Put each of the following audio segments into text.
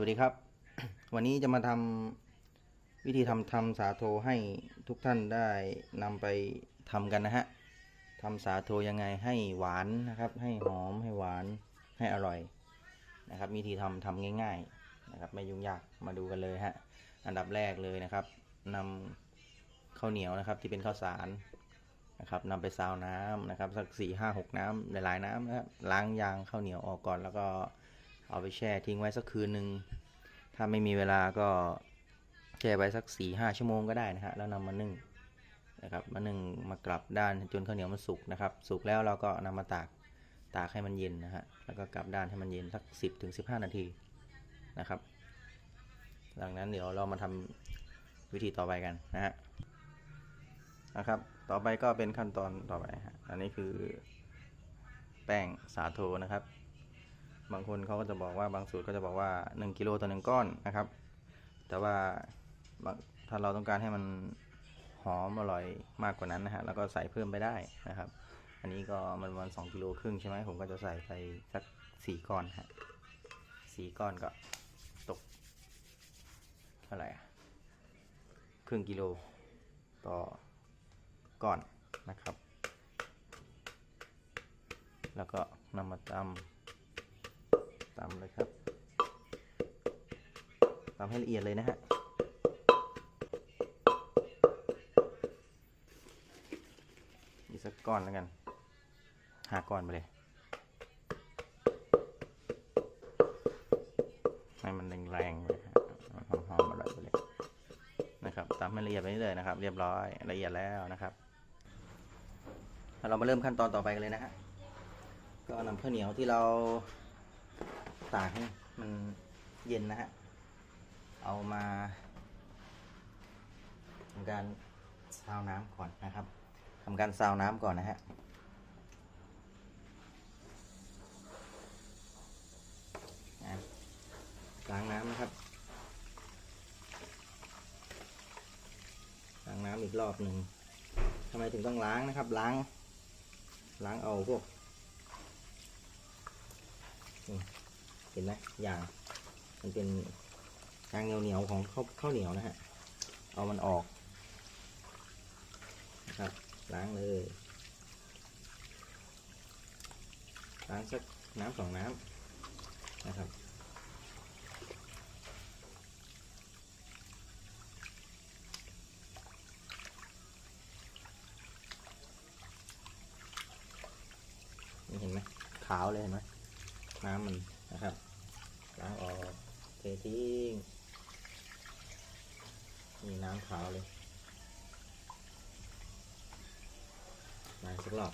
วัสดีครับ วันนี้จะมาทำวิธีทำทำสาโทให้ทุกท่านได้นำไปทำกันนะฮะทำสาโทยังไงให้หวานนะครับ ให้หอมให้หวานให้อร่อยนะครับ วิธีทำทำง่าย ๆนะครับ ไม่ยุ่งยากมาดูกันเลยฮะอันดับแรกเลยนะครับนำข้าวเหนียวนะครับที่เป็นข้าวสารนะครับนำไปซาวน้ำนะครับ สักสี่ห้าหกน้ำหลายๆน้ำนะครับล้างยางข้าวเหนียวออกก่อนแล้วก็ เอาไปแช่ทิ้งไว้สักคืนหนึ่งถ้าไม่มีเวลาก็แช่ไว้สักสี่ห้าชั่วโมงก็ได้นะฮะแล้วนำมานึ่งนะครับมานึ่งมากลับด้านจนข้าวเหนียวมันสุกนะครับ สุกแล้วเราก็นำมาตากตากให้มันเย็นนะฮะแล้วก็กลับด้านให้มันเย็นสักสิบถึงสิบห้านาทีนะครับหลังนั้นเดี๋ยวเรามาทำวิธีต่อไปกันนะฮะนะครับ ต่อไปก็เป็นขั้นตอนต่อไปฮะอันนี้คือแป้งสาโทนะครับ บางคนเขาก็จะบอกว่าบางสูตรก็จะบอกว่า 1กิโลต่อ1ก้อนนะครับ แต่ว่าถ้าเราต้องการให้มันหอมอร่อยมากกว่านั้นนะฮะแล้วก็ใส่เพิ่มไปได้นะครับ อันนี้ก็มันประมาณ2กิโลครึ่งใช่ไหมผมก็จะใส่ไปสัก4ก้อนฮะสี่ก้อนก็ตกเท่าไหร่อะครึ่งกิโลต่อก้อนนะครับ แล้วก็นำมาตำ ตำเลยครับตำให้ละเอียดเลยนะฮะอีกสักก้อนแล้วกันหาก้อนไปเลย ให้มันแรงๆเลยฮะหอมๆอร่อยไปเลยนะครับตำให้ละเอียดไปนี่เลยนะครับ เรียบร้อยละเอียดแล้วนะครับแล้วเรามาเริ่มขั้นตอนต่อไปกันเลยนะฮะก็นำข้าวเหนียวที่เรา ตากให้มันเย็นนะฮะ เอามาทำการซาวน้ำก่อนนะครับทำการซาวน้ำก่อนนะฮะอะล้างน้ำนะครับ ล้างน้ำอีกรอบหนึ่งทำไมถึงต้องล้างนะครับ ล้าง ล้างเอาพวก เห็นไหมยางมันเป็นยางเหนียวเหนียวๆของข้าวข้าวเหนียวนะฮะ เอามันออกนะครับล้างเลยล้างสักน้ำสองน้ำนะครับนี่เห็นไหมขาวเลยเห็นไหมน้ำมันนะครับ ล้างออกเททิ้งมีน้ำขาวเลยมาสักรอบ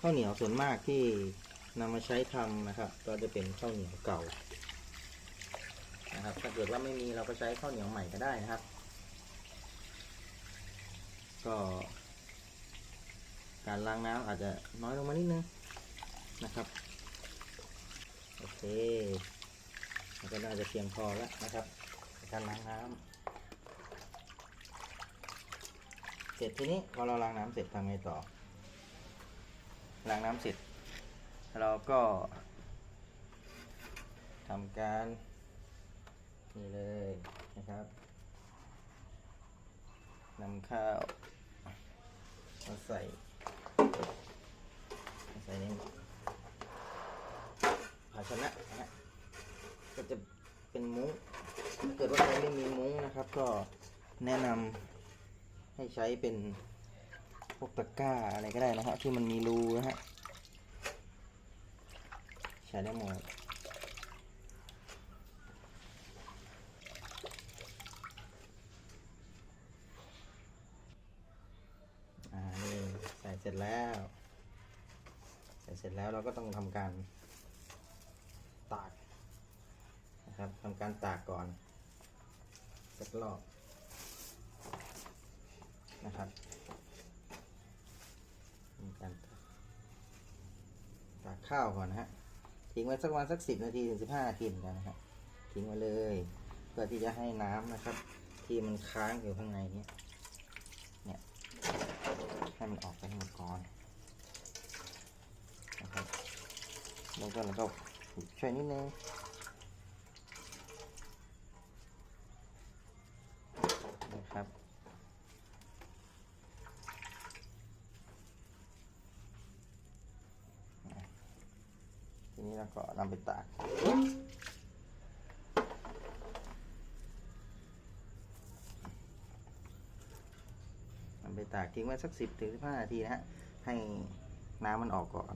ข้าวเหนียวส่วนมากที่นำมาใช้ทำนะครับ ก็จะเป็นข้าวเหนียวเก่านะครับถ้าเกิดว่าไม่มีเราก็ใช้ข้าวเหนียวใหม่ก็ได้นะครับ ก็การล้างน้ำอาจจะน้อยลงมานิดนึงนะครับโอเคมันก็น่าจะเพียงพอแล้วนะครับการล้างน้ำเสร็จทีนี้พอเราล้างน้ำเสร็จทำไงต่อ ล้างน้ำเสร็จ เราก็ทำการนี่เลยนะครับนำข้าวมาใส่มาใส่ในภาชนะนะฮะก็จะเป็นมุ้งถ้าเกิดว่าใครไม่มีมุ้งนะครับ ก็แนะนำให้ใช้เป็น พวกตะกร้าอะไรก็ได้นะฮะที่มันมีรูนะฮะใช้ได้หมดอ่านี่ใส่เสร็จแล้ว ใส่เสร็จแล้วเราก็ต้องทำการตากนะครับทำการตากก่อนสักรอบนะครับทำการตากตาก ข้าวก่อนนะฮะทิ้งไว้สักวันสักสิบนาทีถึงสิบห้านาทีเหมือนกันนะฮะทิ้งไว้เลยเพื่อที่จะให้น้ำนะครับ ที่มันค้างอยู่ข้างในเนี้เนี่ยให้มันออกไปให้หมดก่อนนะครับแล้วก็เราก็ช่วยนิดนึงนะครับ ที นำไปตากนำไปตากทิ้งไว้สักสิบถึงสิบห้านาทีนะฮะ ให้น้ำมันออกก่อน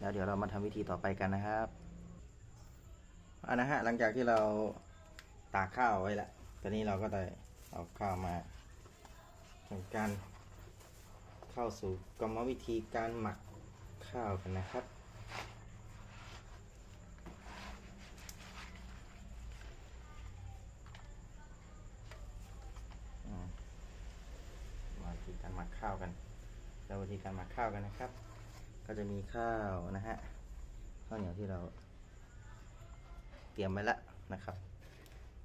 แล้วเดี๋ยวเรามาทำวิธีต่อไปกันนะครับอันนะฮะหลังจากที่เราตากข้าวไว้แล้วตอนนี้เราก็ได้เอาข้าวมาทำการเข้าสู่กรรมวิธีการหมักข้าวกันนะครับ อืมมาวิธีการหมักข้าวกันเราวิธีการหมัก ข้าวกันนะครับ ก็จะมีข้าวนะฮะข้าวเหนียวที่เรา เตรียมไว้แล้วนะครับ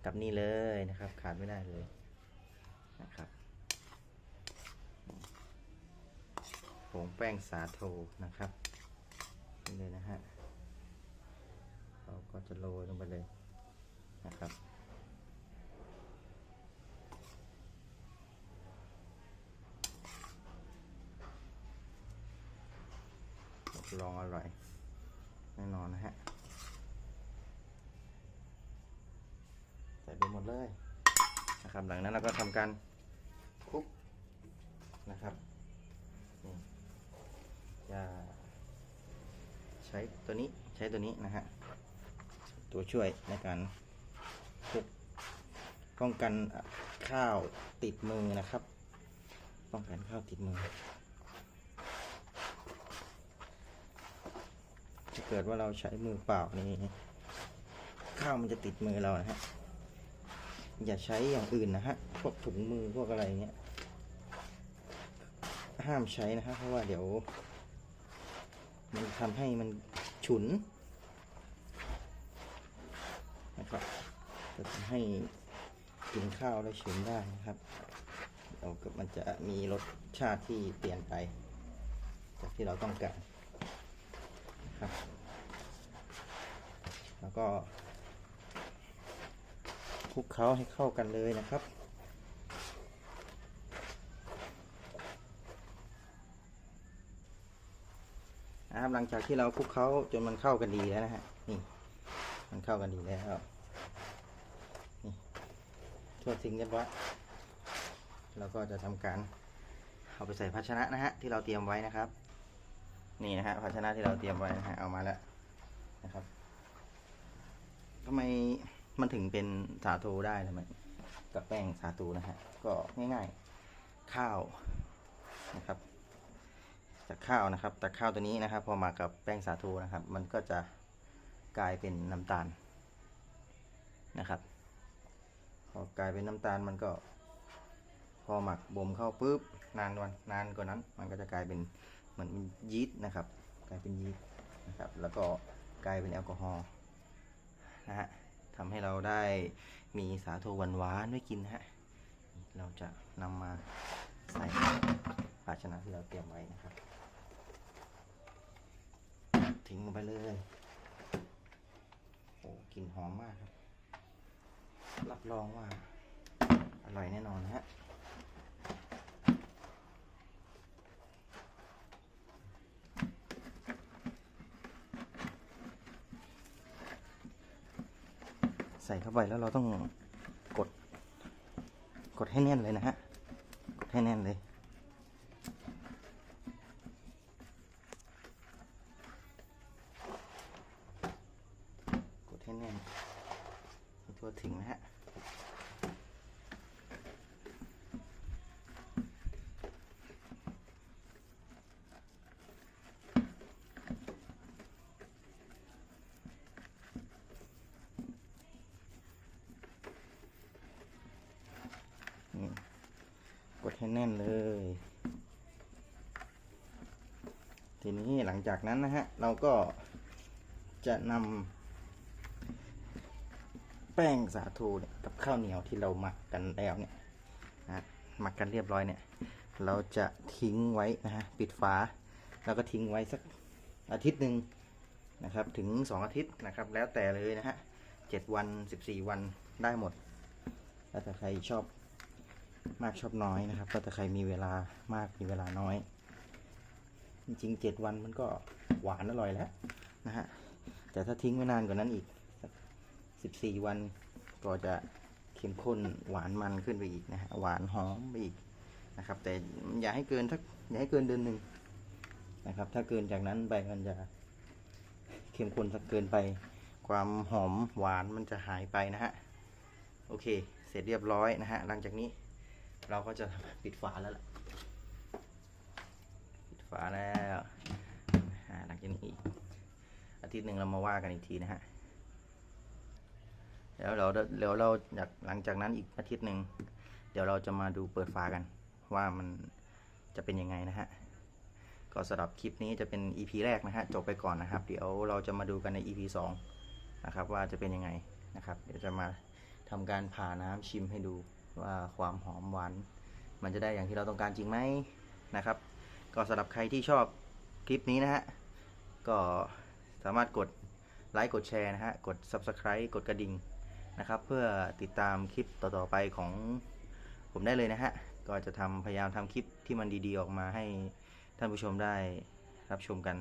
กับนี่เลยนะครับ ขาดไม่ได้เลยนะครับผงแป้งสาโทนะครับนี่เลยนะฮะเราก็จะโรยลงไปเลยนะครับ รับรองอร่อยแน่นอนนะฮะ ใส่ไปหมดเลยนะครับ หลังนั้นเราก็ทำการคลุกนะครับนี่จะใช้ตัวนี้ใช้ตัวนี้นะฮะ ตัวช่วยในการคลุกป้องกันข้าวติดมือนะครับ ป้องกันข้าวติดมือ ถ้า เกิดว่าเราใช้มือเปล่านี่ข้าวมันจะติดมือเรานะฮะ อย่าใช้อย่างอื่นนะฮะ พวกถุงมือพวกอะไรเงี้ย ห้ามใช้นะฮะ เพราะว่าเดี๋ยว มันทำให้มันฉุนนะครับจะทำให้กินข้าวแล้วฉุนได้นะครับเดี๋ยวก็มันจะมีรสชาติที่เปลี่ยนไป จากที่เราต้องการครับ แล้วก็คลุกเคล้าให้เข้ากันเลยนะครับ นะครับหลังจากที่เราคลุกเคล้าจนมันเข้ากันดีแล้วนะฮะนี่มันเข้ากันดีแล้วนี่ทั่วทิ้งเรียบร้อยเราก็จะทำการเอาไปใส่ภาชนะนะฮะที่เราเตรียมไว้นะครับ นี่นะฮะภาชนะที่เราเตรียมไว้นะฮะเอามาแล้วนะครับ ทำไมมันถึงเป็นสาตูได้ทำไมกับแป้งสาตูนะฮะก็ง่ายๆข้าวนะครับจากข้าวนะครับจากข้าวตัวนี้นะครับ พอมากับแป้งสาตูนะครับ มันก็จะกลายเป็นน้ำตาลนะครับพอกลายเป็นน้ำตาลมันก็ พอหมักบ่มเข้าปุ๊บนานวันนานกว่านั้น มันก็จะกลายเป็นเหมือนยีสต์นะครับ กลายเป็นยีสต์นะครับ แล้วก็กลายเป็นแอลกอฮอล์ นะฮะทำให้เราได้มีสาโทหวานหวานๆไว้กินฮะ เราจะนำมาใส่ภาชนะที่เราเตรียมไว้นะครับ ทิ้งลงไปเลยโอ้กลิ่นหอมมากครับ รับรองว่าอร่อยแน่นอนฮะ ส่เข้าไปแล้วเราต้องกด กดให้แน่นเลยนะฮะ กดให้แน่นเลย กดให้แน่นให้ทั่วถึงนะฮะ อืมกด ให้แน่นเลย ทีนี้หลังจากนั้นนะฮะ เราก็จะนำแป้งสาโทเนี่ยกับข้าวเหนียวที่เราหมักกันแล้วเนี่ยนะหมักกันเรียบร้อยเนี่ย เราจะทิ้งไว้นะฮะ ปิดฝา แล้วก็ทิ้งไว้สักอาทิตย์หนึ่งนะครับ ถึงสองอาทิตย์นะครับ แล้วแต่เลยนะฮะเจ็ดวันสิบสี่วันได้หมด แล้วแต่ใครชอบ มากชอบน้อยนะครับแล้วแต่ใครมีเวลามากมีเวลาน้อย จริงๆเจ็ดวันมันก็หวานอร่อยแล้วนะฮะแต่ถ้าทิ้งไว้นานกว่านั้นอีกสิบสี่วันก็จะเข้มข้นหวานมันขึ้นไปอีกนะฮะหวานหอมไปอีกนะครับ แต่อย่าให้เกินทักอย่าให้เกินเดือนหนึ่งนะครับ ถ้าเกินจากนั้นไปมันจะเข้มข้นสักเกินไป ความหอมหวานมันจะหายไปนะฮะโอเค เสร็จเรียบร้อยนะฮะหลังจากนี้ เราก็จะปิดฝาแล้วล่ะ ปิดฝาแล้วหลังจากนี้อีกอาทิตย์หนึ่งเรามาว่ากันอีกทีนะฮะแล้วเราเดี๋ยวเราอยากหลังจากนั้นอีกอาทิตย์หนึ่งเดี๋ยวเราจะมาดูเปิดฝากัน ว่ามันจะเป็นยังไงนะฮะก็สำหรับคลิปนี้จะเป็น EP แรกนะฮะจบไปก่อนนะครับ เดี๋ยวเราจะมาดูกันใน EP 2 นะครับว่าจะเป็นยังไงนะครับ เดี๋ยวจะมาทำการผ่าน้ำชิมให้ดู ว่าความหอมหวาน มันจะได้อย่างที่เราต้องการจริงไหมนะครับ ก็สำหรับใครที่ชอบคลิปนี้นะฮะ ก็สามารถกดไลค์กดแชร์นะฮะ กด Subscribe กดกระดิ่งนะครับ เพื่อติดตามคลิปต่อๆไปของผมได้เลยนะฮะ ก็จะทำพยายามทำคลิปที่มันดีๆออกมาให้ท่านผู้ชมได้รับชมกัน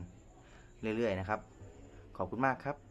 เรื่อยๆนะครับ ขอบคุณมากครับ